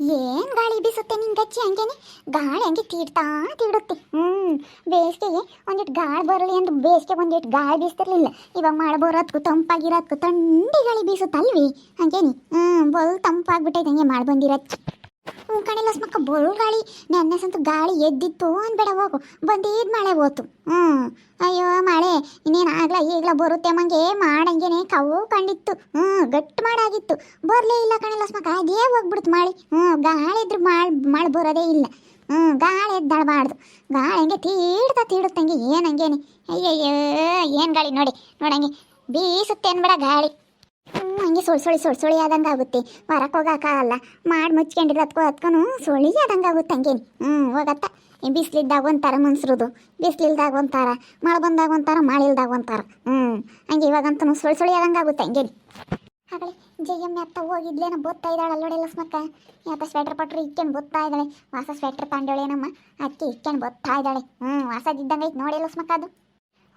ಏನ್ ಗಾಳಿ ಬೀಸುತ್ತೆ ನಿನ್ ಗಚ್ಚಿ ಹಂಗೇನೆ? ಗಾಳಿ ಹಂಗೆ ತೀಡ್ತಾ ತೀಡುತ್ತೆ. ಹ್ಮ್, ಬೇಸಿಗೆಗೆ ಒಂದಿಟ್ಟು ಗಾಳಿ ಬರಲಿ ಅಂತ ಬೇಸಿಗೆ ಒಂದಿಟ್ಟು ಗಾಳಿ ಬೀಸ್ತಿರ್ಲಿಲ್ಲ. ಇವಾಗ ಮಾಡ್ಬೋರತ್ಕು ತಂಪಾಗಿರತ್ಕು ತಂಡಿ ಗಾಳಿ ಬೀಸುತ್ತಲ್ವಿ? ಹಂಗೇನಿ? ಹ್ಮ್, ಬಲ್ ತಂಪಾಗ್ಬಿಟ್ಟೈತೆ ಹಂಗೆ ಬಂದಿರತ್ತೆ ಹ್ಞೂ ಕಣಿಲ್ಲ ಮಕ್ಕ ಬೊಳು ಗಾಳಿ, ನೆನ್ನೆ ಸಂತು ಗಾಳಿ ಎದ್ದಿತ್ತು ಅನ್ಬೇಡ, ಹೋಗು. ಬಂದಿದ್ ಮಳೆ ಹೋತು. ಹ್ಞೂ ಅಯ್ಯೋ, ಮಳೆ. ಇನ್ನೇನು ಆಗ್ಲ, ಈಗ್ಲ ಬರುತ್ತೆ ಮಂಗೆ, ಮಾಡಂಗೇನೆ ಕವು ಕಂಡಿತ್ತು. ಹ್ಞೂ ಗಟ್ಟಿ ಮಾಡಾಗಿತ್ತು. ಬರಲೇ ಇಲ್ಲ ಕಣಿಲ್ಲ ಮಕ್ಕ. ಅದೇ ಹೋಗ್ಬಿಡ್ತು ಮಳೆ. ಹ್ಞೂ ಗಾಳಿ ಇದ್ರೆ ಮಾಳ್, ಮಳೆ ಬರೋದೇ ಇಲ್ಲ. ಹ್ಞೂ ಗಾಳಿ ಎದ್ದಾಡಬಾರ್ದು ಗಾಳಿ ಹಂಗೆ ತೀಡ್ತಾ ತೀಡುತ್ತಂಗೆ ಏನು ಹಂಗೇನೆ. ಅಯ್ಯಯ್ಯೋ, ಏನು ಗಾಳಿ ನೋಡಿ, ನೋಡಂಗೆ. ಬೀಸುತ್ತೆ ಅನ್ಬೇಡ ಗಾಳಿ. ಹಂಗೆ ಸುಳ್ ಸುಳಿ ಸುಳ್ ಸುಳಿ ಆದಂಗೆ ಆಗುತ್ತೆ. ಹೊರಕ್ಕೆ ಹೋಗೋಕ್ಕಾಗಲ್ಲ ಮಾಡಿ ಮುಚ್ಕೊಂಡಿರೋದ್ಕೋ ಅದಕ್ಕೂ ಸುಳಿ ಆದಂಗೆ ಆಗುತ್ತೆ ಹಂಗೇನು. ಹ್ಞೂ ಹೋಗತ್ತ. ಬಿಸಿಲಿದ್ದಾಗ ಒಂಥರ ಮನ್ಸ್ರದು. ಬಿಸಿಲಿಲ್ದಾಗ ಒಂಥರ, ಮಳೆ ಬಂದಾಗ ಒಂಥರ ಮಳೆ ಇಲ್ದಾಗ ಒಂಥರ. ಹ್ಞೂ ಹಂಗೆ ಇವಾಗಂತೂ ಸುಳ್ ಸುಳಿ ಆದಂಗೆ ಆಗುತ್ತೆ ಹಂಗೇನು. ಜೈ ಜಯಮ್ಮ ಅತ್ತ ಹೋಗಿದ್ಲೇನ ಬೊತ್ತಾ ಇದ್ದಾಳೆ ಅಲ್ಲೋಡೆಲ್ಲ ಸ್ಮಕ್ಕ ಯಾತ ಸ್ವೆಟ್ರ್ ಪಟ್ರು ಇಕ್ಕೊಂಡು ಬೊತ್ತಾ ಇದ್ದಾಳೆ. ವಾಸ ಸ್ವೆಟ್ರ್ ತಂಡೋಳೇನಮ್ಮ ಅಕ್ಕಿ ಇಕ್ಕೊಂಡು ಬೊತ್ತಾ ಇದ್ದಾಳೆ. ಹ್ಞೂ ವಾಸದಿದ್ದಂಗೆ ಐತೆ ನೋಡಿಲ್ಲ ಸ್ಮಕ್ಕ ಅದು.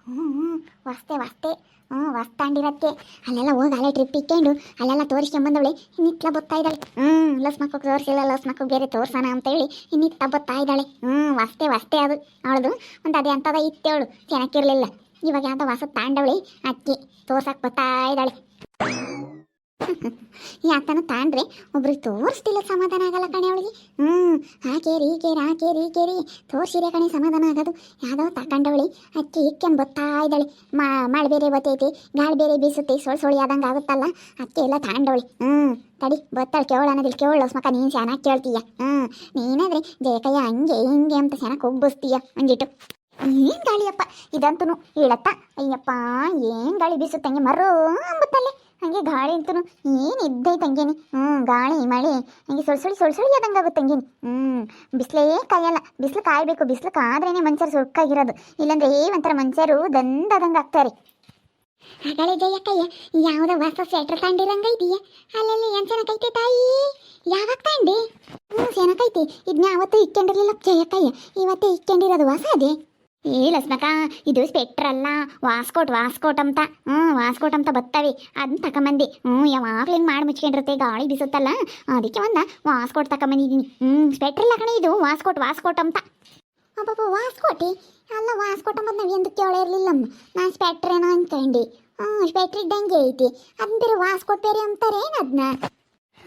ಹ್ಞೂ ಹ್ಞೂ ವಾಸ್ತೆ ವಾಸ್ತೆ. ಹ್ಞೂ ವಸ್ತಾಂಡಿರತ್ತೆ ಅಲ್ಲೆಲ್ಲ ಹೋಗಿ ಅಲ್ಲೇ ಟ್ರಿಪ್ ಇಕ್ಕೊಂಡು, ಅಲ್ಲೆಲ್ಲ ತೋರಿಸ್ಕೊಂಬಂದವಳೆ ಇನ್ನಿತ್ಲ ಬತ್ತಾ ಇದ್ದಾಳೆ. ಹ್ಞೂ ಲಸ್ ಮಕ್ಕಳು ತೋರಿಸಿಲ್ಲ ಲಸ್ ಮಕ್ಕಳು ಬೇರೆ ತೋರ್ಸೋಣ ಅಂತೇಳಿ ಇನ್ನಿತ್ತ ಬತ್ತಾ ಇದ್ದಾಳೆ. ಹ್ಞೂ ವಸ್ತೆ ವಸ್ತೆ ಅದು. ಅವಳದು ಒಂದು ಅದೇ ಅಂತದ ಇತ್ತೇಳು ಚೆನ್ನಾಗಿರಲಿಲ್ಲ ಇವಾಗ ಯಾವುದೋ ವಾಸ ತಾಂಡವಳಿ, ಅಕ್ಕಿ ತೋರ್ಸಕ್ಕೆ ಬತ್ತಾ ಇದ್ದಾಳೆ. ಯಾತನ ತಾಂಡ್ರೆ ಒಬ್ರಿಗೆ ತೋರಿಸ್ತಿಲ್ಲ ಸಮಾಧಾನ ಆಗಲ್ಲ ಕಣೆ ಅವಳಿಗೆ. ಹ್ಞೂ ಹಾಕೇರಿ, ಈಕೇರಿ, ಹಾಕೇರಿ ಕೇರಿ ತೋರಿಸಿರೇ ಕಣೆ ಸಮಾಧಾನ ಆಗೋದು. ಯಾವುದೋ ತಕೊಂಡವಳಿ, ಅಕ್ಕಿ ಇಕ್ಕನ್ ಬತ್ತಾ ಇದ್ದಾಳೆ. ಮಳೆ ಬೇರೆ ಬತ್ತೈತಿ, ಗಾಳಿ ಬೇರೆ ಬೀಸುತ್ತೆ, ಸೊಳ್ ಸೊಳಿ ಆದಂಗೆ ಆಗುತ್ತಲ್ಲ. ಅಕ್ಕಿ ಎಲ್ಲ ತಾಂಡವಳಿ. ಹ್ಞೂ ತಡಿ, ಬತ್ತಾಳೆ ಕೇವಳ ಅನ್ನೋದಿಲ್ಲ, ಕೇವಳ ಮಕ್ಕ ನೀನು ಚೆನ್ನಾಗಿ ಕೇಳ್ತೀಯ? ಹ್ಞೂ ನೀನಾದ್ರೆ ಜಯಕಯ್ಯ ಹಂಗೆ, ಹಿಂಗೆ ಅಂತ ಚೆನ್ನಾಗಿ ಕೊಬ್ಬಿಸ್ತೀಯ ಒಂದಿಟ್ಟು ಏನ್ ಗಾಳಿಯಪ್ಪ? ಇದಂತೂ ಹೇಳತ್ತ ಅಯ್ಯಪ್ಪ, ಏನ್ ಗಾಳಿ ಬೀಸುತ್ತಂಗೆ ಮರೋ ಅಂಬತ್ತಲ್ಲೇ? ಹಂಗೆ ಗಾಳಿ ಅಂತೂ ಏನು ಇದ್ದೈತೆ ಹಂಗೇನಿ. ಹ್ಞೂ ಗಾಳಿ, ಮಳೆ, ಹಂಗೆ ಸುಳ್ ಸುಳಿ ಸುಳ್ ಸುಳಿ ಆದಂಗಾಗುತ್ತೆ ಹಂಗೇನಿ. ಹ್ಞೂ ಬಿಸಿಲೇ ಕಾಯಲ್ಲ. ಬಿಸಿಲು ಕಾಯಬೇಕು, ಬಿಸಿಲು ಕಾದ್ರೇನೆ ಮನುಷ್ಯರು ಸುಕ್ಕಾಗಿರೋದು ಇಲ್ಲಾಂದ್ರೆ ಏ ಒಂಥರ ಮನುಷ್ಯರು ದಂದಾದಂಗೆ ಆಗ್ತಾರೆ. ಹಾಗಾಳೆ ಜಯಕ್ಕಯ್ಯ, ಯಾವುದೋ ಹೊಸ ಸ್ವೆಟರ್ ತಂಡಿರಂಗ ಇದೆಯಾ? ಅಲ್ಲೆಲ್ಲಿ ಏನ್ ಚೆನ್ನಾಗೈತೆ ತಾಯಿ? ಯಾವಾಗ ತಾಂಡಿ ಹ್ಞೂ ಚೆನ್ನಾಗೈತೆ ಇದನ್ನ ಅವತ್ತು ಇಕ್ಕೊಂಡಿರ್ಲಿಲ್ಲ ಜಯಕ್ಕಯ್ಯ. ಇವತ್ತೇ ಇಕ್ಕೊಂಡಿರೋದು ಹೊಸ ಅದೇ ಏ ಲಸ್ಮಕ, ಇದು ಸ್ಪೆಕ್ಟ್ರ್ ಅಲ್ಲ. ವಾಸ್ಕೋಟ್ ವಾಸ್ಕೋಟ್ ಅಂತ. ಹ್ಞೂ ವಾಸ್ಕೋಟ್ ಅಂತ ಬರ್ತವೆ ಅದನ್ನ ತಕೊಂಬಂದೆ. ಹ್ಞೂ ಯಾವಾಗಲೂ ಹಿಂಗೆ ಮಾಡಿ ಮುಚ್ಕೊಂಡಿರುತ್ತೆ. ಗಾಳಿ ಬಿಸುತ್ತಲ್ಲ. ಅದಕ್ಕೆ ಒಂದ ವಾಸ್ಕೋಟ್ ತಕೊಂಬಂದಿದ್ದೀನಿ ಹ್ಞೂ ಸ್ಪೆಕ್ಟರ್ ಇಲ್ಲ ಕಣೆ ಇದು. ವಾಸ್ಕೋಟ್ ವಾಸ್ಕೋಟ್ ಅಂತ. ಅಬ್ಬಬ್ಬ, ವಾಸ್ಕೋಟಿ? ಅಲ್ಲ, ವಾಸ್ಕೋಟ್ ಅಂಬದು ನಾವು ಎಂದು ಕೇಳೇ ಇರಲಿಲ್ಲ ನಾನು ಸ್ಪೆಕ್ಟರ್ ಏನೋ ಅನ್ಕಂಡು. ಹ್ಞೂ ಸ್ಪೆಕ್ಟ್ರ್ ಇದ್ದಂಗೆ ಐತಿ. ಅದನ್ನ ಬೇರೆ ವಾಸ್ಕೋಟ್ ಬೇರೆ ಅಂತಾರೆ ಏನು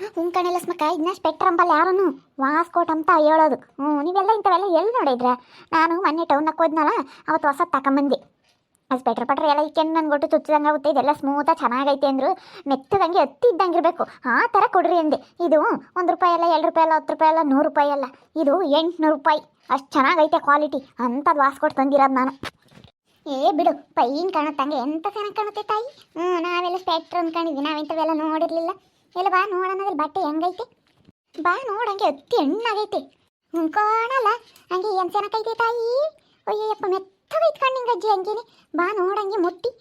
ಅದನ್ನ ಹ್ಞೂ ಕಣೆಲ್ಲ ಸ್ಮಕ ಇದನ್ನ ಸ್ಪೆಕ್ಟ್ರ್ ಅಂಬಲ್ಲ ಯಾರನು? ವಾಸ್ಕೋಟ್ ಅಂತ ಹೇಳೋದು. ಹ್ಞೂ ನೀವೆಲ್ಲ ಇಂಥವೆಲ್ಲ ಎಲ್ಲಿ ನೋಡಿದ್ರೆ? ನಾನು ಮೊನ್ನೆ ಟೌನಾಗ ಹೋದ್ನಲ್ಲ ಅವತ್ತು ಹೊಸ ತಕೊಂಬಂದೆ ಆ ಸ್ಪೆಟ್ರ್ ಪಟ್ರೆ ಎಲ್ಲ ಇಕ್ಕೊಂಡು ನನ್ನ ಗೊಟ್ಟು ಚುಚ್ಚಿದಂಗೆ ಆಗುತ್ತೆ, ಇದೆಲ್ಲ ಸ್ಮೂತಾಗಿ ಚೆನ್ನಾಗೈತೆ ಅಂದರು. ಮೆತ್ತದಂಗೆ ಹತ್ತಿ ಇದ್ದಂಗೆ ಇರಬೇಕು ಆ ಥರ ಕೊಡ್ರಿ ಅಂದೆ. ಇದು ಒಂದು ರೂಪಾಯಿ ಅಲ್ಲ, ಎರಡು ರೂಪಾಯಿ ಅಲ್ಲ, ಹತ್ತು ರೂಪಾಯಿ ಅಲ್ಲ, ನೂರು ರೂಪಾಯಿ ಅಲ್ಲ. ಇದು ಎಂಟುನೂರು ರೂಪಾಯಿ. ಅಷ್ಟು ಚೆನ್ನಾಗೈತೆ ಕ್ವಾಲಿಟಿ ಅಂಥದ್ದು ವಾಸ್ಕೊಟ್ಟು ತಂದಿರೋದು ನಾನು. ಏ, ಬಿಡು. ಪೈನ್ ಕಾಣುತ್ತಂಗೆ. ಎಂತ ಚೆನ್ನಾಗಿ ಕಾಣುತ್ತೆ ತಾಯಿ? ಹ್ಞೂ ನಾವೆಲ್ಲ ಸ್ಪೆಕ್ಟ್ರ್ ಅಂದ್ಕೊಂಡಿದ್ವಿ. ನಾವೆಂಥವೆಲ್ಲ ನೋಡಿರ್ಲಿಲ್ಲ. ಎಲ್ಲ ಬಾ, ನೋಡೋಣ ಬಟ್ಟೆ ಹೆಂಗೈತೆ. ಬಾ ನೋಡಂಗೆ ಅತ್ತಿ ಹಣ್ಣಾಗೈತೆ. ಕಾಣಲ್ಲ. ಹಂಗೆ ಏನು ಚೆನ್ನಾಗೈತೆ ತಾಯಿ? ಅಯ್ಯಪ್ಪ ಮೆತ್ತಗೈತೆ ಕಣ್ಣಿಂಗ್ ಅಜ್ಜಿ ಹಂಗೇನೆ. ಬಾ ನೋಡಂಗೆ ಮುಟ್ಟಿ.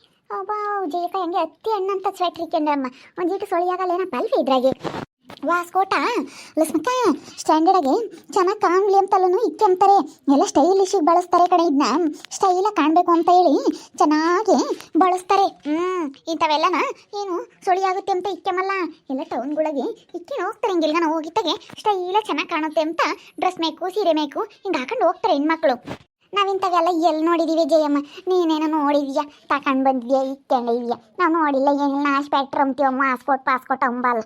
ಬಾ ಜಯಕ ಹಂಗೆ ಅತ್ತಿ ಹಣ್ಣಂತ ಸ್ವೆಟ್ರ್ ಇಕ್ಕೊಂಡಮ್ಮ ಒಂದಿಟ್ಟು ಸೊಳಿಯಾಗಲ್ಲ ಏನಪ್ಪ ಅಲ್ವಿ ಇದ್ರಾಗೆ. ವಾಸ್ಕೋಟ ಲಸ್ಮಕ್ಕ ಆಗಿ ಚೆನ್ನಾಗಿ ಕಾಣಲಿ ಅಂತಲೂ ಇಕ್ಕೆಂತಾರೆ ಎಲ್ಲ ಸ್ಟೈಲಿಶಿಗೆ ಬಳಸ್ತಾರೆ ಕಡೆ ಇದನ್ನ ಸ್ಟೈಲಾಗಿ ಕಾಣಬೇಕು ಅಂತ ಹೇಳಿ ಚೆನ್ನಾಗಿ ಬಳಸ್ತಾರೆ. ಹ್ಮ್, ಇಂಥವೆಲ್ಲನ ಏನು ಸುಳಿ ಆಗುತ್ತೆ ಅಂತ ಇಕ್ಕೆಮಲ್ಲ ಎಲ್ಲ ಟೌನ್ ಗುಳಗೆ ಇಕ್ಕಿ ಹೋಗ್ತಾರೆ ಹಿಂಗೆಲ್ಲ ನಾವು ಹೋಗಿದ್ದಾಗೆ ಸ್ಟೈಲಾಗಿ ಚೆನ್ನಾಗಿ ಕಾಣುತ್ತೆ ಅಂತ ಡ್ರೆಸ್ ಮೇಕು, ಸೀರೆ ಮೇಕು ಹಿಂಗೆ ಹಾಕೊಂಡು ಹೋಗ್ತಾರೆ ಹೆಣ್ಮಕ್ಳು. ನಾವಿಂಥವೆಲ್ಲ ಎಲ್ಲಿ ನೋಡಿದೀವಿ ಜಯಮ್ಮ? ನೀನೇನೋ ನೋಡಿದ್ಯಾ? ತಗೊಂಡು ಬಂದಿದ್ಯಾ ಇಕ್ಕಂಡಿದ್ಯಾ ನಾವು ನೋಡಿಲ್ಲ ಏನಿಲ್ಲ ಸ್ಪೆಕ್ಟ್ರ್ ಅಂತೀವಮ್ಮ ಪಾಸ್ಕೋಟ್ ಪಾಸ್ಕೋಟ್ ಅಂಬಲ್ಲ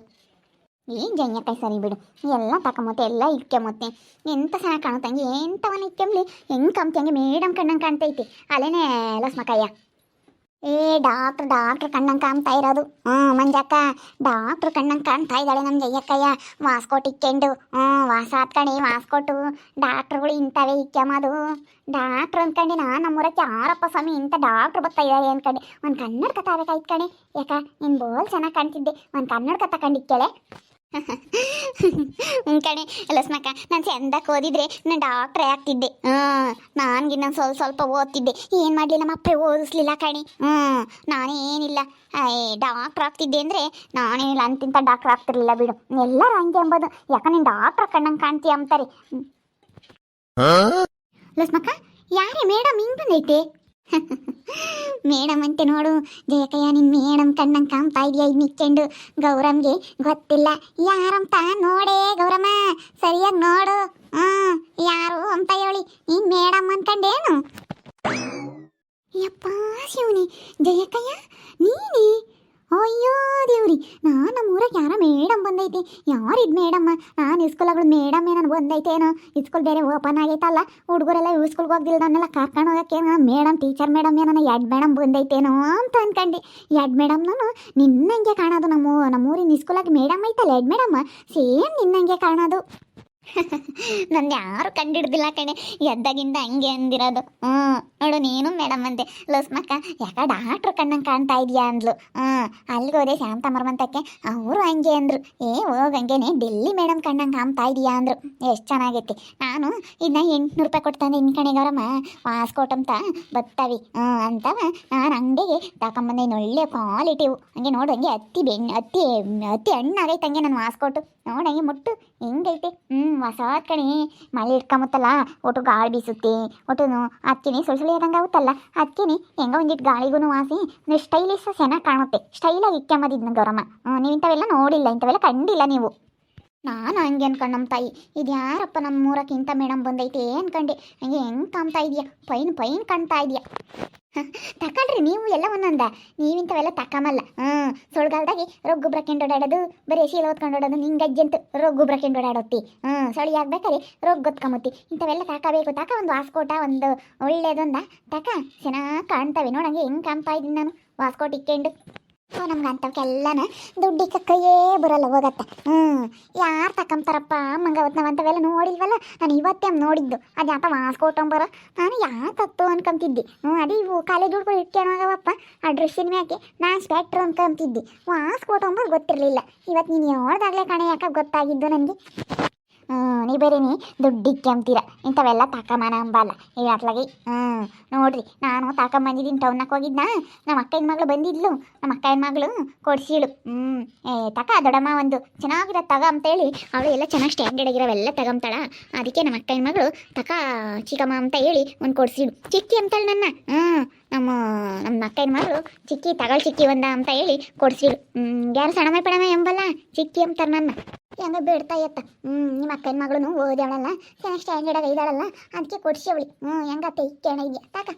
ಏನು ಜಂಜಕಾಯಿ ಸರಿ ಬಿಡು. ಎಲ್ಲ ತಕೊಂಬತ್ತೆ ಎಲ್ಲ ಇಟ್ಕೊಂಬತ್ತೆ ಎಂತ ಚೆನ್ನಾಗಿ ಕಾಣುತ್ತಂಗೆ ಎಂತವನ್ನ ಇಟ್ಕೊಂಬ್ಲಿ ಹೆಂಗೆ ಕಂಪ್ತಿ ಮೇಡಮ್ ಕಣ್ಣಂಗೆ ಕಾಣ್ತೈತಿ. ಅಲ್ಲೇನೆ ಲಸ್ಮಕಯ್ಯ ಏ, ಡಾಕ್ಟ್ರ್ ಡಾಕ್ಟ್ರ್ ಕಣ್ಣಂಗೆ ಕಾಣ್ತಾ ಇರೋದು. ಹ್ಞೂ ಮಂಜಕ್ಕ. ಡಾಕ್ಟ್ರ್ ಕಣ್ಣಂಗೆ ಕಾಣ್ತಾ ಇದ್ದಾಳೆ ನಮ್ಮ ಜಯ್ಯಕ್ಕಯ್ಯ ವಾಸ್ಕೋಟ್ ಇಕ್ಕೊಂಡು. ಹ್ಞೂ ವಾಸ ಹತ್ಕಣಿ ವಾಸ್ಕೋಟು ಡಾಕ್ಟ್ರುಗಳು ಇಂಥವೇ ಡಾಕ್ಟರ್ ಡಾಕ್ಟ್ರ್ ಅಂದ್ಕಂಡು ನಾನು ನಮ್ಮೂರಕ್ಕೆ ಯಾರಪ್ಪ ಸ್ವಾಮಿ ಇಂಥ ಡಾಕ್ಟ್ರ್ ಬರ್ತಾ ಇದ್ದಾರೆ ಅಂದ್ಕಂಡೆ ಒಂದು ಕನ್ನಡ ತಗೋಬೇಕಾಯ್ತು ಕಣೆ. ಯಾಕ, ನೀನು ಬೋಲ್ ಚೆನ್ನಾಗಿ ಕಾಣ್ತಿದ್ದೆ. ಒಂದು ಕನ್ನಡ ತಗೊಂಡು ಇಕ್ಕಳೆ ಹ್ಞೂ ಕಣೆ ಲಸ್ಮಕ್ಕ ನಾನು ಚಂದಕ್ಕೆ ಓದಿದ್ರೆ ನಾನು ಡಾಕ್ಟ್ರೇ ಆಗ್ತಿದ್ದೆ. ಹ್ಮ್ ನಾನ್ಗೆ ಇನ್ನೊಂದು ಸ್ವಲ್ಪ ಸ್ವಲ್ಪ ಓದ್ತಿದ್ದೆ. ಏನು ಮಾಡಲಿ ನಮ್ಮ ಅಪ್ಪ ಓದಿಸ್ಲಿಲ್ಲ ಕಣೆ. ಹ್ಞೂ ನಾನೇನಿಲ್ಲ. ಏ ಡಾಕ್ಟ್ರ್ ಆಗ್ತಿದ್ದೆ ಅಂದರೆ ನಾನೇನಿಲ್ಲ ಅಂತಿಂತ ಡಾಕ್ಟ್ರ್ ಆಗ್ತಿರ್ಲಿಲ್ಲ ಬಿಡು. ಎಲ್ಲರೂ ಹಂಗೆ ಎಂಬುದು ಯಾಕೆ ನೀನು ಡಾಕ್ಟ್ರ್ ಕಣ್ಣಂಗೆ ಕಾಣ್ತೀಯ ಅಂತಾರೆ. ಲಸ್ಮಕ್ಕ ಯಾರೇ ಮೇಡಮ್ ಹಿಂಗೆ ಬಂದೈತೆ? ಮೇಡಮ್ ಅಂತೆ ನೋಡು, ಜಯಕಯ್ಯ ನಿನ್ ಮೇಡಮ್ ಕಣ್ಣಂಗ್ ಕಾಣ್ತಾ ಇದೆಯಾ ಇನ್ನು ಇಕ್ಕೊಂಡು ಗೌರಮ್ಗೆ ಗೊತ್ತಿಲ್ಲ. ಯಾರಂತ ನೋಡೇ ಗೌರಮ್ಮ? ಸರಿಯಾಗಿ ನೋಡು. ಹಾ ಯಾರು ಅಂತ ಹೇಳಿ. ನೀನ್ ಮೇಡಮ್ ಅನ್ಕಂಡೇನು? ಯಪ್ಪ ಶಿವನಿ, ಜಯಕಯ್ಯ, ನೀನೇ? ಅಯ್ಯೋ ದೇವ್ರಿ ನಾ ನಮ್ಮೂರಾಗ ಯಾರ ಮೇಡಮ್ ಬಂದೈತಿ. ಯಾರು ಇದು ಮೇಡಮ್ಮ? ನಾನು ಇಸ್ಕೂಲಾಗಳು ಮೇಡಮ್ ಏನನ್ ಬಂದೈತೇನೋ? ಇಸ್ಕೂಲ್ ಬೇರೆ ಓಪನ್ ಆಗೈತಲ್ಲ, ಹುಡುಗರೆಲ್ಲ ಇವ್ ಸ್ಕೂಲ್ಗೆ ಹೋಗ್ದಿಲ್ಲ, ನನ್ನೆಲ್ಲ ಕರ್ಕೊಂಡು ಹೋಗೋಕ್ಕೇನೋ ಮೇಡಮ್ ಟೀಚರ್ ಮೇಡಮ್ ಏನನ್ನ ಎಡ್ ಮೇಡಮ್ ಬಂದೈತೇನೋ ಅಂತ ಅನ್ಕಂಡು. ಎಡ್ ಮೇಡಮ್ನು ನಿನ್ನಂಗೆ ಕಾಣೋದು ನಮ್ಮ, ನಮ್ಮೂರಿನ ಇಸ್ಕೂಲಾಗಿ ಮೇಡಮ್ ಐತಲ್ಲ ಎಡ್ ಮೇಡಮ್ಮ ಸೇಮ್ ನಿನ್ನಂಗೆ ಕಾಣೋದು. ನನ್ನ ಯಾರು ಕಂಡಿಡ್ದಿಲ್ಲ ಕಣೆ, ಎದ್ದಾಗಿಂದ ಹಂಗೆ ಅಂದಿರೋದು. ಹ್ಞೂ ನೋಡು, ನೀನು ಮೇಡಮ್ ಅಂದೆ. ಲಸ್ಮಕ್ಕ ಯಾಕ ಡಾಕ್ಟ್ರು ಕಣ್ಣಂಗೆ ಕಾಣ್ತಾ ಇದೆಯಾ ಅಂದ್ಲು. ಹ್ಞೂ ಅಲ್ಲಿಗೆ ಹೋದೆ ಶಾಂತ ಮರ್ಮಂತಕ್ಕೆ. ಅವರು ಹಂಗೆ ಅಂದ್ರು. ಏ ಹೋಗ್ ಹಂಗೇನೆ ಡೆಲ್ಲಿ ಮೇಡಮ್ ಕಣ್ಣಂಗೆ ಕಾಣ್ತಾ ಇದೆಯಾ ಅಂದ್ರು. ಎಷ್ಟು ಚೆನ್ನಾಗೈತಿ. ನಾನು ಇದನ್ನ ಎಂಟುನೂರು ರೂಪಾಯಿ ಕೊಟ್ಟು ತಂದೆ ಇನ್ನು ಕಣೆಗವ್ರಮ್ಮ ವಾಸ್ಕೋಟ್ ಅಂತ ಬತ್ತವಿ. ಹ್ಞೂ ಅಂತವ ನಾನು ಅಂಗಡಿಗೆ ತಗೊಂಬಂದೆ ಇನ್ನು ಒಳ್ಳೆ ಕ್ವಾಲಿಟಿವು ಹಂಗೆ ನೋಡು, ಹಂಗೆ ಹತ್ತಿ ಬೆಣ್ಣೆ ಹತ್ತಿ ಹತ್ತಿ ಹಣ್ಣಾಗೈತೆ ಹಂಗೆ ನಾನು ವಾಸ್ಕೋಟು ನೋಡಿ, ಹಂಗೆ ಮುಟ್ಟು ಹೆಂಗೈತೆ. ಹ್ಞೂ ಹೊಸ ಕಣಿ. ಮಳೆ ಇಟ್ಕೊಂಬತ್ತಲ್ಲ ಒಟ್ಟು ಗಾಳಿ ಬೀಸುತ್ತೆ. ಒಟ್ಟು ಹತ್ಕಿನಿ ಸುಳಿ ಆದಂಗೆ ಆಗುತ್ತಲ್ಲ ಹತ್ಕಿನಿ ಹೆಂಗ ಒಂದಿಟ್ಟು ಗಾಳಿಗೂ ವಾಸಿ ಸ್ಟೈಲಿಸ್ ಚೆನ್ನಾಗಿ ಕಾಣುತ್ತೆ. ಸ್ಟೈಲಾಗಿ ಇಕ್ಕಂಬದಿದ್ನ ಗೌರಮ್ಮ. ನೀವು ಇಂಥವೆಲ್ಲ ನೋಡಿಲ್ಲ, ಇಂಥವೆಲ್ಲ ಕಂಡಿಲ್ಲ ನೀವು. ನಾನು ಹಂಗೆ ಅನ್ಕೊಂಡು ನಮ್ಮ ತಾಯಿ. ಇದು ಯಾರಪ್ಪ ನಮ್ಮ ಮೂರಕ್ಕಿಂತ ಮೇಡಮ್ ಬಂದೈತೆ ಅನ್ಕಂಡೆ. ಹಂಗೆ ಹೆಂಗೆ ಕಾಣ್ತಾ ಇದೆಯಾ? ಪೈನ್ ಪೈನ್ ಕಾಣ್ತಾ ಇದೆಯಾ? ತಕೊಳ್ರಿ ನೀವು ಎಲ್ಲ ಒಂದೊಂದ. ನೀವಿಂಥವೆಲ್ಲ ತಕಮಲ್ಲ. ಹ್ಞೂ ರೊಗ್ಗು ರೊಗ್ಗೊಬ್ರ ಕೆಂಡೋಡಾಡೋದು ಬರೀ ಶೀಲ ನಿಂಗೆ ಅಜ್ಜಂತು ರೊಗ್ಗೊಬ್ರ ಕೆಂಡೋಡಾಡೋತಿ ಹ್ಞೂ ಸೊಳಿ ಆಗ್ಬೇಕಾರೆ ರೊಗ್ಗ ಹೊತ್ಕೊಂಬತ್ತಿ. ಇಂಥವೆಲ್ಲ ತಕಬೇಕು. ತಕ ಒಂದು ವಾಸ್ಕೋಟ, ಒಂದು ಒಳ್ಳೇದೊಂದ. ತಾಕ, ಚೆನ್ನಾಗಿ ಕಾಣ್ತವೆ. ನೋಡಂಗೆ ಹೆಂಗೆ ಕಾಣ್ತಾ ಇದ್ದೀನಿ ನಾನು. ವಾಸ್ಕೋಟ್ ಇಕ್ಕೊಂಡು. ನಮ್ಗೆ ಅಂಥವಕ್ಕೆಲ್ಲನ ದುಡ್ಡಿಕ್ಕ ಕೈಯೇ ಬರಲ್ಲ, ಹೋಗತ್ತೆ. ಹ್ಞೂ ಯಾರು ತಕೊಂತಾರಪ್ಪ ಅಮ್ಮಂಗೆ ಅವತ್ತು ನಾವು ನೋಡಿಲ್ವಲ್ಲ? ನಾನು ಇವತ್ತೇ ನೋಡಿದ್ದು. ಅದು ಯಾತ ವಾಸ್ಕೋಟಂಬರ ನಾನು ಯಾಕತ್ತು ಅನ್ಕೊಂತಿದ್ದೆ ಹ್ಞೂ ಅದೇ ಇವು ಕಾಲೇಜ್ ಹುಡ್ಕೊಂಡು ಇಟ್ಕೊಂಡೋಗವಪ್ಪ ಆ ಡ್ರೆಸ್ಸಿನ ಮ್ಯಾಕೆ ನಾನು ಸ್ಪೆಕ್ಟ್ರ್ ಅನ್ಕೊಂತಿದ್ದೆ ವಾಸ್ಕೋಟಂಬರ್ ಗೊತ್ತಿರಲಿಲ್ಲ. ಇವತ್ತು ನೀನು ಹೇಳ್ದಾಗಲೇ ಕಣೆ ಯಾಕೆ ಗೊತ್ತಾಗಿದ್ದು ನನಗೆ? ಹ್ಞೂ ನೀ ಬೇರೆ ನೀ ದುಡ್ಡಿಗೆ ಅಂತೀರ ಇಂಥವೆಲ್ಲ ತಾಕಮಾನ ಅಂಬಲ್ಲ ಈ ಅಟ್ಲಾಗಿ ಹ್ಞೂ ನೋಡ್ರಿ, ನಾನು ತಕೊಂಬಂದಿದ್ದೀನಿ ಟೌನಕ್ಕೆ ಹೋಗಿದ್ನಾ? ನಮ್ಮ ಅಕ್ಕನ ಮಗಳು ಬಂದಿದ್ಲು. ನಮ್ಮ ಅಕ್ಕನ ಮಗಳು ಕೊಡ್ಸಿಳು. ಹ್ಞೂ ಏ, ತಕ ದೊಡ್ಡಮ್ಮ ಒಂದು ಚೆನ್ನಾಗಿರೋ ತಗ ಅಂತೇಳಿ, ಅವಳು ಎಲ್ಲ ಚೆನ್ನಾಗಿ ಸ್ಟ್ಯಾಂಡರ್ಡ್ ಆಗಿರೋವೆಲ್ಲ ತಗೊಂತಾಳ ಅದಕ್ಕೆ ನಮ್ಮ ಅಕ್ಕನ ಮಗಳು ತಕ ಚಿಕ್ಕಮ್ಮ ಅಂತ ಹೇಳಿ ಒಂದು ಕೊಡ್ಸಿಳು. ಚಿಕ್ಕಿ ಅಂತಾಳೆ ನನ್ನ. ಹ್ಞೂ ನಮ್ಮ ನಮ್ಮ ಅಕ್ಕನ ಮಗಳು ಚಿಕ್ಕಿ ತಗೊಳ್ ಚಿಕ್ಕಿ ಒಂದ ಅಂತ ಹೇಳಿ ಕೊಡ್ಸಿಳು ಹ್ಞೂ ಯಾರು ಸಣಮೆ ಪಡಮ ಎಂಬಲ್ಲ? ಚಿಕ್ಕಿ ಅಂತಾರೆ ನನ್ನ ಹೆಂಗ ಬೇಡ್ತಾ ಇತ್ತ. ಹ್ಞೂ ನಿಮ್ಮ ಅಕ್ಕನ ಮಗಳು ಓದ್ಯಾಳಲ್ಲ ಚೆನ್ನಾಗಿ ಸ್ಟ್ಯಾಂಡರ್ಡಾಗ ಇದ್ದಾಳಲ್ಲ ಅದಕ್ಕೆ ಕೊಡ್ಸಿವಳಿ ಹ್ಞೂ ಹೆಂಗತ್ತೆ ಇಕ್ಕೇಣ ಇದೆಯಾ? ತಾಕ.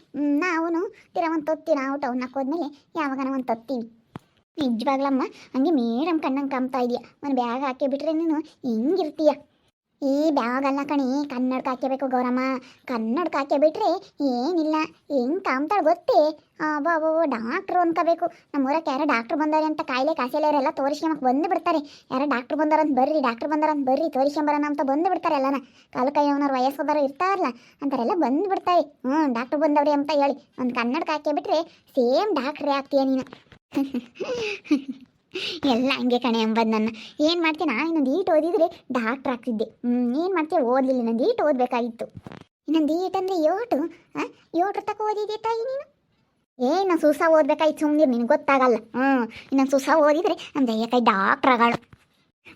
ನಾವು ತಿರ ಒಂದು ತೊತ್ತಿ, ನಾವು ಟೌನಕ್ಕೆ ಹೋದ್ಮೇಲೆ ಯಾವಾಗನ ಒಂದು ತೊತ್ತೀವಿ ನಿಜವಾಗ್ಲಮ್ಮ ಹಂಗೆ ಮೇಡಮ್ ಕಣ್ಣಂಗೆ ಕಂಪ್ತಾ ಇದೆಯಾ? ಒಂದು ಬ್ಯಾಗ್ ಹಾಕಿ ಬಿಟ್ರೆ ನೀನು ಹೆಂಗಿರ್ತೀಯ? ಈ ಬ್ಯಾಗಲ್ಲ ಕಣಿ ಕನ್ನಡಕ್ಕೆ ಹಾಕ್ಯಬೇಕು ಗೌರಮ್ಮ. ಕನ್ನಡಕ್ಕೆ ಹಾಕಿ ಬಿಟ್ರೆ ಏನಿಲ್ಲ, ಹೆಂಗೆ ಕಾಮ್ತಾಳೆ ಗೊತ್ತೇ? ಅಬ್ಬೋ ಡಾಕ್ಟ್ರು ಅನ್ಕೋಬೇಕು. ನಮ್ಮ ಊರಕ್ಕೆ ಯಾರೋ ಡಾಕ್ಟ್ರು ಬಂದಾರೆ ಅಂತ ಕಾಯಿಲೆ ಕಾಯಿಲೆಯವರೆಲ್ಲ ತೋರಿಸ್ಕೊಂಬಕ್ಕೆ ಬಂದು ಬಿಡ್ತಾರೆ. ಯಾರೋ ಡಾಕ್ಟ್ರು ಬಂದಾರಂತ ಬರ್ರಿ, ಡಾಕ್ಟ್ರು ಬಂದಾರಂತ ಬರ್ರಿ ತೋರಿಸ್ಕೊಂಬರೋಣ ಅಂತ ಬಂದು ಬಿಡ್ತಾರೆ ಎಲ್ಲನ. ಕಾಲು ಕೈ ಅವನವ್ರು ವಯಸ್ಸೋದವ್ರು ಇರ್ತಾರಲ್ಲ ಅಂತಾರೆಲ್ಲ ಬಂದು ಬಿಡ್ತಾರೆ ಹ್ಞೂ, ಡಾಕ್ಟ್ರು ಬಂದವ್ರಿ ಅಂತ ಹೇಳಿ. ಒಂದು ಕನ್ನಡಕ್ಕೆ ಹಾಕಿ ಬಿಟ್ರೆ ಸೇಮ್ ಡಾಕ್ಟ್ರೇ ಆಗ್ತೀಯ ನೀನು. ಎಲ್ಲ ಹಂಗೆ ಕಣೆ ಅಂಬದು ನನ್ನ. ಏನು ಮಾಡ್ತೀನಿ ನಾನು ಇನ್ನೊಂದು ಈಟ್ ಓದಿದ್ರೆ ಡಾಕ್ಟ್ರ್ ಆಗ್ತಿದ್ದೆ. ಏನು ಮಾಡ್ತೀಯ ಓದಲಿಲ್ಲ. ನಂದು ಈಟ್ ಓದಬೇಕಾಗಿತ್ತು. ಇನ್ನೊಂದು ಈಟ್ ಅಂದರೆ ಯೋಟು. ಯೋಟ್ರ ತಕ ಓದಿದ್ದೆ ತಾಯಿ ನೀನು? ಏನು ಸುಸ ಓದ್ಬೇಕಾಯ್ತು ಸುಮ್ಮನೆ ನಿನಗೆ ಗೊತ್ತಾಗಲ್ಲ. ಹ್ಞೂ ಇನ್ನೊಂದು ಸುಸ ಓದಿದ್ರೆ ನಮ್ಮ ಕೈ ಡಾಕ್ಟ್ರ್ ಆಗಳು.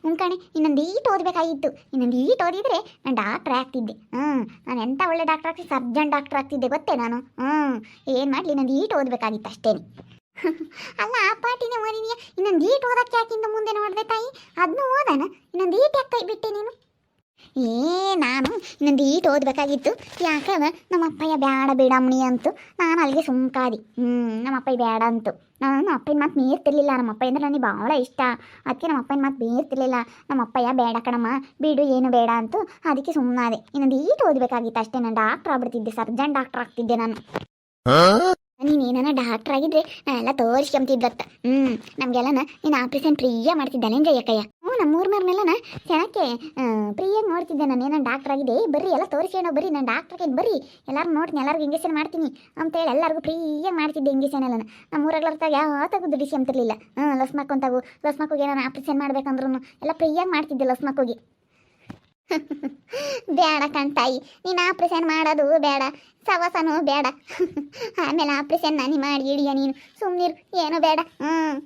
ಹ್ಞೂ ಕಣೆ, ಇನ್ನೊಂದು ಈಟ್ ಓದಬೇಕಾಗಿತ್ತು. ಇನ್ನೊಂದು ಈಟ್ ಓದಿದ್ರೆ ನಾನು ಡಾಕ್ಟ್ರ್ ಆಗ್ತಿದ್ದೆ. ಹ್ಞೂ ನಾನು ಎಂಥ ಒಳ್ಳೆ ಡಾಕ್ಟ್ರ್ ಆಗ್ತಿದ್ದೆ? ಸರ್ಜನ್ ಡಾಕ್ಟ್ರ್ ಆಗ್ತಿದ್ದೆ, ಗೊತ್ತೇ ನಾನು? ಹ್ಞೂ ಏನು ಮಾಡಲಿ? ಇನ್ನೊಂದು ಈಟ್ ಓದಬೇಕಾಗಿತ್ತು ಅಷ್ಟೇ ಅಲ್ಲ ಆ ಪಾಟಿನೇ ಓದಿದೀಯ? ಇನ್ನೊಂದು ಈಟ್ ಓದಕ್ಕೆ ಯಾಕಿಂದ ಮುಂದೆ ನೋಡಿದೆ ತಾಯಿ? ಅದನ್ನು ಓದನ? ಇನ್ನೊಂದು ಈಟ್ ಯಾಕೆ ಕೈ ಬಿಟ್ಟೆ ನೀನು? ಏ, ನಾನು ಇನ್ನೊಂದು ಈಟ್ ಓದಬೇಕಾಗಿತ್ತು. ಯಾಕಂದ್ರೆ ನಮ್ಮ ಅಪ್ಪಯ್ಯ ಬೇಡ ಬೇಡಮ್ಮಣಿ ಅಂತು. ನಾನು ಅಲ್ಲಿಗೆ ಸುಮ್ಕಾದಿ. ಹ್ಞೂ ನಮ್ಮ ಅಪ್ಪಯ್ಯ ಬೇಡ ಅಂತು. ನಾನು ಅಪ್ಪನ ಮಾತು ಮೀರ್ತಿರ್ಲಿಲ್ಲ. ನಮ್ಮ ಅಪ್ಪ ಅಂದ್ರೆ ನನಗೆ ಭಾಳ ಇಷ್ಟ. ಅದಕ್ಕೆ ನಮ್ಮ ಅಪ್ಪನ ಮಾತು ಮೀರ್ತಿರ್ಲಿಲ್ಲ. ನಮ್ಮ ಅಪ್ಪಯ್ಯ ಬೇಡ ಕಣಮ್ಮ, ಬಿಡು, ಏನು ಬೇಡ ಅಂತು. ಅದಕ್ಕೆ ಸುಮ್ಮನಾದೆ ಇನ್ನೊಂದು ಈಟ್ ಓದಬೇಕಾಗಿತ್ತು ಅಷ್ಟೇ. ನಾನು ಡಾಕ್ಟ್ರ್ ಆಗ್ಬಿಡ್ತಿದ್ದೆ, ಸರ್ಜನ್ ಡಾಕ್ಟರ್ ಆಗ್ತಿದ್ದೆ ನಾನು. ನೀನು ಏನಾನ ಡಾಕ್ಟ್ರ್ ಆಗಿದ್ರೆ ನಾನೆಲ್ಲ ತೋರಿಸ್ಕೊಂತಿದ್ದತ್ತ. ಹ್ಮ್, ನಮಗೆಲ್ಲನ ನೀನು ಆಪ್ರೇಷನ್ ಫ್ರೀಯಾಗಿ ಮಾಡ್ತಿದ್ದಾನೆ ಜಯಕಯ್ಯ ಹ್ಞೂ ನಮ್ಮ ಊರ್ನವ್ರನ್ನೆಲ್ಲನ ಚೆನ್ನಾಗಿ ಫ್ರೀಯಾಗಿ ನೋಡ್ತಿದ್ದೆ ನಾನು. ಏನೋ ಡಾಕ್ಟರ್ ಆಗಿದೆ ಬರ್ರಿ, ಎಲ್ಲ ತೋರಿಸ್ಕೊಂಡು ಬರ್ರಿ, ನಾನು ಡಾಕ್ಟ್ರಿಗೆ ಬರ್ರಿ. ಎಲ್ಲರೂ ನೋಡ್ತೀನಿ, ಎಲ್ಲರಿಗೂ ಇಂಜೆಕ್ಷನ್ ಮಾಡ್ತೀನಿ ಅಂತೇಳಿ ಎಲ್ಲರಿಗೂ ಫ್ರೀಯಾಗಿ ಮಾಡ್ತಿದ್ದೆ ಇಂಜೆಕ್ಷನ್ ಎಲ್ಲ ನಮ್ಮ ಊರಾಗ್ಲರ್ತಾಗ ಯಾವತ್ತಾಗೂ ದುಡಿಸ್ಕೊಂತಿರ್ಲಿಲ್ಲ ಹ್ಞೂ ಲಸ್ ಮಕ್ಕೊಂತಾವು. ಲಸ್ ಮಕ್ಕೋಗಿ ಏನಾರ ಆಪ್ರೇಷನ್ ಮಾಡ್ಬೇಕಂದ್ರೂ ಎಲ್ಲ ಫ್ರೀಯಾಗಿ ಮಾಡ್ತಿದ್ದೆ ಲಸ್ ಮಕ್ಕೋಗಿ. ಬೇಡ ಕಣ್ತಾಯಿ ನೀನು ಆಪ್ರೇಷನ್ ಮಾಡೋದು ಬೇಡ, ಸವಾಸನೂ ಬೇಡ. ಆಮೇಲೆ ಆಪ್ರೇಷನ್ ನಾನು ಮಾಡಿ ಇಡಿಯ ನೀನು. ಸುಮ್ಮನಿರು ಏನು ಬೇಡ. ಹ್ಞೂ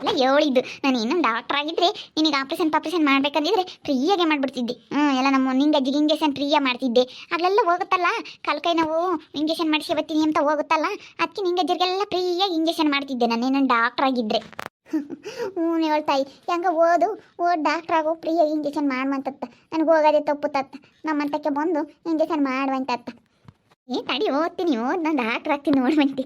ಅಲ್ಲ ಹೇಳಿದ್ದು ನಾನು ಇನ್ನೊಂದು ಡಾಕ್ಟರ್ ಆಗಿದ್ರೆ ನಿನಗೆ ಆಪ್ರೇಷನ್ ಪಾಪ್ರೇಷನ್ ಮಾಡ್ಬೇಕಂದಿದ್ರೆ ಫ್ರೀಯಾಗೆ ಮಾಡಿಬಿಡ್ತಿದ್ದೆ. ಹ್ಞೂ ಎಲ್ಲ ನಮ್ಮ ನಿಂಗೆ ಅಜ್ಜಿಗೆ ಇಂಜೆಕ್ಷನ್ ಫ್ರೀಯಾಗಿ ಮಾಡ್ತಿದ್ದೆ. ಅಲ್ಲೆಲ್ಲ ಹೋಗುತ್ತಲ್ಲ? ಕಲ್ಕೈ ನಾವು, ಇಂಜೆಕ್ಷನ್ ಮಾಡಿಸಿ ಬರ್ತೀನಿ ಅಂತ ಹೋಗುತ್ತಲ್ಲ? ಅದಕ್ಕೆ ನಿಂಗೆ ಅಜ್ಜಿಗೆಲ್ಲ ಫ್ರೀಯಾಗಿ ಇಂಜೆಕ್ಷನ್ ಮಾಡ್ತಿದ್ದೆ ನಾನು. ಇನ್ನೊಂದು ಡಾಕ್ಟರ್ ಆಗಿದ್ರೆ. ಹ್ಞೂ ತಾಯಿ. ಹೆಂಗ ಓದು? ಓದ್ ಡಾಕ್ಟ್ರ್ ಆಗೋ ಫ್ರೀಯಾಗಿ ಇಂಜೆಕ್ಷನ್ ಮಾಡುವಂತತ್ತ. ನನಗೆ ಹೋಗೋದೇ ತಪ್ಪು ತತ್ತ. ನಮ್ಮಂತಕ್ಕೆ ಬಂದು ಇಂಜೆಕ್ಷನ್ ಮಾಡುವಂತತ್ತ. ಏ, ತಡಿ, ಓದ್ತೀನಿ, ಓದ್. ನಾನು ಡಾಕ್ಟ್ರ್ ಆಗ್ತೀನಿ ನೋಡ್ಬಂತಿ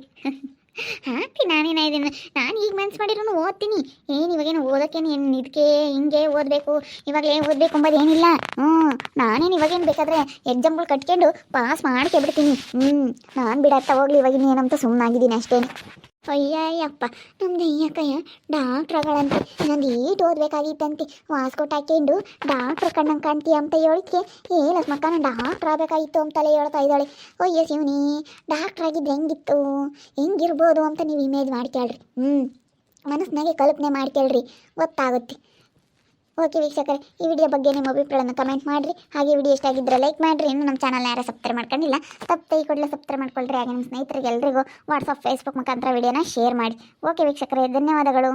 ಹಾಕಿ ನಾನೇನ ಇದ್ದೀನಿ ನಾನು ಈಗ ಮನ್ಸು ಮಾಡಿರೋನು ಓದ್ತೀನಿ. ಏನು ಇವಾಗೇನು ಓದೋಕ್ಕೇನು, ಏನು ಇದಕ್ಕೆ ಹಿಂಗೆ ಓದಬೇಕು. ಇವಾಗಲೇ ಓದಬೇಕು ಅಂಬೋದು ಏನಿಲ್ಲ. ಹ್ಞೂ, ನಾನೇನು ಇವಾಗೇನು ಬೇಕಾದ್ರೆ ಎಕ್ಸಾಮ್ಗಳು ಕಟ್ಕೊಂಡು ಪಾಸ್ ಮಾಡ್ಕೊಬಿಡ್ತೀನಿ ಹ್ಞೂ, ನಾನು ಬಿಡತ್ತ ಹೋಗ್ಲಿ ಇವಾಗಿನ ಏನಂತ ಸುಮ್ಮನಾಗಿದ್ದೀನಿ ಅಷ್ಟೇ ಅಯ್ಯಯ್ಯಪ್ಪ ನಮ್ದು ಅಯ್ಯಕ್ಕಯ್ಯ ಡಾಕ್ಟ್ರಗಳಂತೆ. ನಂದು ಏಟು ಓದ್ಬೇಕಾಗಿತ್ತಂತೆ. ವಾಸ್ಕೋಟ್ ಹಾಕೊಂಡು ಡಾಕ್ಟ್ರ್ ಕಣ್ಣಂಗೆ ಕಾಣ್ತೀಯ ಅಂತ ಹೇಳಿಕೆ ಏ ಮಕ್ಕ ನಾನು ಡಾಕ್ಟ್ರ್ ಆಗಬೇಕಾಗಿತ್ತು ಅಂತಲೇ ಹೇಳ್ತಾ ಇದ್ದಾಳೆ. ಅಯ್ಯೋ, ಶಿವನಿ, ಡಾಕ್ಟ್ರ್ ಆಗಿದ್ದು ಹೆಂಗಿತ್ತು? ಹೆಂಗಿರ್ಬೋದು ಅಂತ ನೀವು ಇಮೇಜ್ ಮಾಡ್ಕೇಳ್ರಿ ಹ್ಞೂ ಮನಸ್ಸಿನಾಗೆ ಕಲ್ಪನೆ ಮಾಡ್ಕೇಳ್ರಿ ಗೊತ್ತಾಗುತ್ತೆ. ಓಕೆ ವೀಕ್ಷಕರೇ, ಈ ವಿಡಿಯೋ ಬಗ್ಗೆ ನಿಮ್ಮ ಅಭಿಪ್ರಾಯವನ್ನು ಕಮೆಂಟ್ ಮಾಡಿರಿ. ಹಾಗೆ ವಿಡಿಯೋ ಇಷ್ಟ ಆಗಿದ್ದರೆ ಲೈಕ್ ಮಾಡಿರಿ. ಇನ್ನು ನಮ್ಮ ಚಾನಲ್ ಯಾರು ಸಬ್ಸ್ಕ್ರೈಬ್ ಮಾಡ್ಕೊಂಡಿಲ್ಲ, ತಪ್ಪು ಕೂಡಲೇ ಸಬ್ಸ್ಕ್ರೈಬ್ ಮಾಡ್ಕೊಳ್ರಿ. ಹಾಗೆ ನಿಮ್ಮ ಸ್ನೇಹಿತರಿಗೆ ಎಲ್ರಿಗೂ ವಾಟ್ಸಪ್ ಫೇಸ್ಬುಕ್ ಮುಖಾಂತರ ವಿಡಿಯೋನ ಶೇರ್ ಮಾಡಿ. ಓಕೆ ವೀಕ್ಷಕರೇ, ಧನ್ಯವಾದಗಳು.